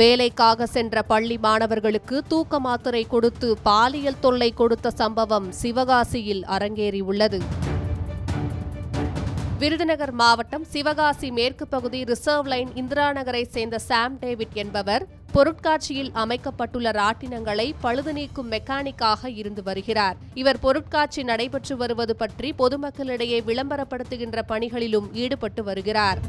வேலைக்காக சென்ற பள்ளி மாணவர்களுக்கு தூக்க மாத்திரை கொடுத்து பாலியல் தொல்லை கொடுத்த சம்பவம் சிவகாசியில் அரங்கேறியுள்ளது. விருதுநகர் மாவட்டம் சிவகாசி மேற்கு பகுதி ரிசர்வ் லைன் இந்திரா நகரை சேர்ந்த சாம் டேவிட் என்பவர் பொருட்காட்சியில் அமைக்கப்பட்டுள்ள ராட்டினங்களை பழுது நீக்கும் மெக்கானிக்காக இருந்து வருகிறார். இவர் பொருட்காட்சி நடைபெற்று வருவது பற்றி பொதுமக்களிடையே விளம்பரப்படுத்துகின்ற பணிகளிலும் ஈடுபட்டு வருகிறார்.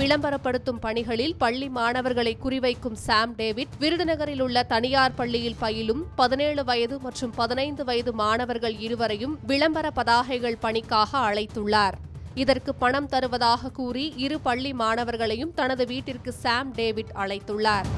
விளம்பரப்படுத்தும் பணிகளில் பள்ளி மாணவர்களை குறிவைக்கும் சாம் டேவிட் விருதுநகரில் உள்ள தனியார் பள்ளியில் பயிலும் பதினேழு வயது மற்றும் பதினைந்து வயது மாணவர்கள் இருவரையும் விளம்பர பதாகைகள் பணிக்காக அழைத்துள்ளார். இதற்கு பணம் தருவதாக கூறி இரு பள்ளி மாணவர்களையும் தனது வீட்டிற்கு சாம் டேவிட் அழைத்துள்ளார்.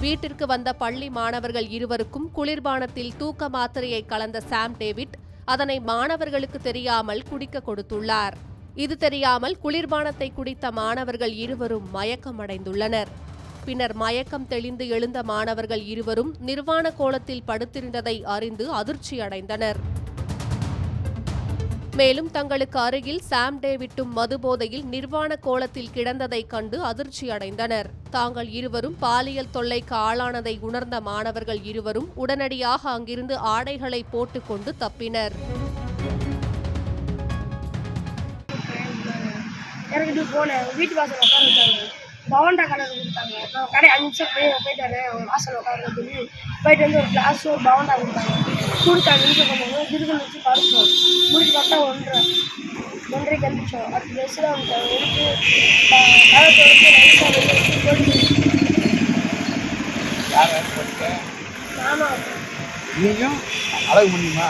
வீட்டிற்கு வந்த பள்ளி மாணவர்கள் இருவருக்கும் குளிர்பானத்தில் தூக்க மாத்திரையை கலந்த சாம் டேவிட் அதனை மாணவர்களுக்கு தெரியாமல் குடிக்க கொடுத்துள்ளார். இது தெரியாமல் குளிர்பானத்தை குடித்த மாணவர்கள் இருவரும் மயக்கம் அடைந்துள்ளனர் பின்னர் மயக்கம் தெளிந்து எழுந்த மாணவர்கள் இருவரும் நிர்வாண கோலத்தில் படுத்திருந்ததை அறிந்து அதிர்ச்சி அடைந்தனர் மேலும் தங்களுக்கு அருகில் சாம் டேவிட்டும் மதுபோதையில் நிர்வாண கோலத்தில் கிடந்ததைக் கண்டு அதிர்ச்சி அடைந்தனர் தாங்கள் இருவரும் பாலியல் தொல்லைக்கு ஆளானதை உணர்ந்த மாணவர்கள் இருவரும் உடனடியாக அங்கிருந்து ஆடைகளை போட்டுக்கொண்டு தப்பினர். இறங்கிட்டு போனேன் வீட்டு வாசல் உட்கார வச்சாங்க பவன்டா கலர் கொடுத்தாங்க. நான் கடை அஞ்சு நிமிஷம் போய் போயிட்டு வரேன். அவங்க வாசல் உட்கார சொல்லி போயிட்டு வந்து ஒரு கிளாஸும் ஒரு பவன்டா கொடுத்தாங்க. கொடுத்து அஞ்சு நிமிஷம் பண்ணுவோம் திரும்ப வச்சு பறிச்சோம் முடிச்சு பார்த்தா ஒன்றரை ஒன்றரைக்கு எழுந்திரிச்சோம் அடுத்த ட்ரெஸ்ஸில் வந்துட்டாங்க. எடுத்து கதை தொடர்ந்து நைஸாக வெளியே போட்டு. நானும் அழகு முடியுமா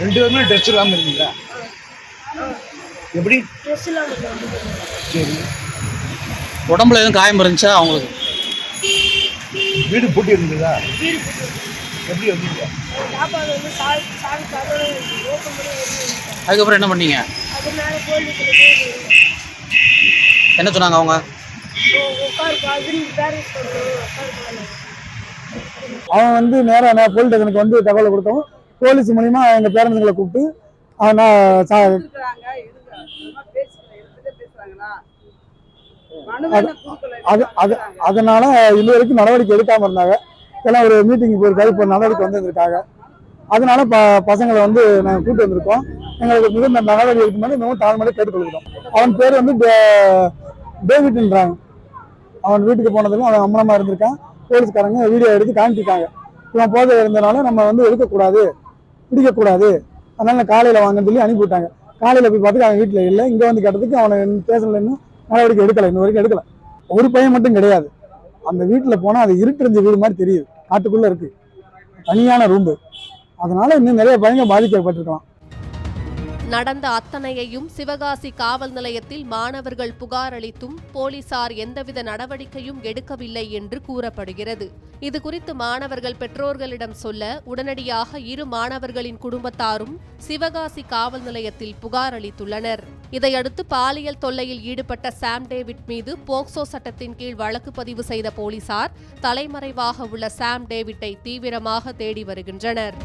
ரெண்டு பேருமே ட்ரெஸ் இல்லாமல் இருந்தீங்களா? எப்படி? சரி. உடம்புல எதுவும் காயம் இருந்துச்சா அவங்களுக்கு? வீடு பூட்டி இருந்ததா? எப்படி வந்தீங்க அதுக்கப்புறம் என்ன பண்ணீங்க? என்ன சொன்னாங்க அவங்க? அவன் வந்து நேராக நான் போலீஸ் ஸ்டேஷனுக்கு வந்து தகவலை கொடுத்தோம். போலீஸ் மூலிமா எங்கள் பேரண்ட்ஸுங்களை கூப்பிட்டு அவன் நான் அதனால இது வரைக்கும் நடவடிக்கை எடுக்காம இருந்தாங்க. எல்லாம் ஒரு மீட்டிங் போயிருக்காரு இப்போ நடவடிக்கை வந்திருக்காங்க அதனால ப பசங்களை வந்து நாங்கள் கூட்டு வந்திருக்கோம். எங்களுக்கு மிகுந்த நடவடிக்கை எடுக்கும்போது மிகவும் தாழ்மையாக கேட்டுக்கொள்கிறோம் அவன் பேர் வந்து டேவிட்ன்றாங்க. அவன் வீட்டுக்கு போனதுக்கும் அவன் அம்மனமாக இருந்திருக்கான். போலீஸ்காரங்க வீடியோ எடுத்து காமிச்சிருக்காங்க. இவன் போதை இருந்தனால நம்ம வந்து எடுக்கக்கூடாது பிடிக்கக்கூடாது. அதனால காலையில் வாங்கன்னு சொல்லி அனுப்பிவிட்டாங்க. காலையில் போய் பார்த்துட்டு அவன் வீட்டில் இல்லை. இங்கே வந்து கேட்டதுக்கு அவனை ஸ்டேஷனில் இன்னும். நடவடிக்கை எடுக்கலை இன்ன வரைக்கும் எடுக்கலை. ஒரு பையன் மட்டும் கிடையாது. அந்த வீட்டில் போனால் அது இருட்டிருந்த வீடு மாதிரி தெரியுது. காட்டுக்குள்ளே இருக்கு. தனியான ரூம்பு அதனால இன்னும் நிறைய பையங்க பாதிக்கப்பட்டிருக்கலாம். நடந்த அத்தனையையும் சிவகாசி காவல் நிலையத்தில் மாணவர்கள் புகார் அளித்தும் போலீசார் எந்தவித நடவடிக்கையும் எடுக்கவில்லை என்று கூறப்படுகிறது. இதுகுறித்து மாணவர்கள் பெற்றோர்களிடம் சொல்ல உடனடியாக இரு மாணவர்களின் குடும்பத்தாரும் சிவகாசி காவல் நிலையத்தில் புகார் அளித்துள்ளனர். இதையடுத்து பாலியல் தொல்லையில் ஈடுபட்ட சாம் டேவிட் மீது போக்சோ சட்டத்தின் கீழ் வழக்கு பதிவு செய்த போலீசார் தலைமறைவாக உள்ள சாம் டேவிட்டை தீவிரமாக தேடி வருகின்றனர்.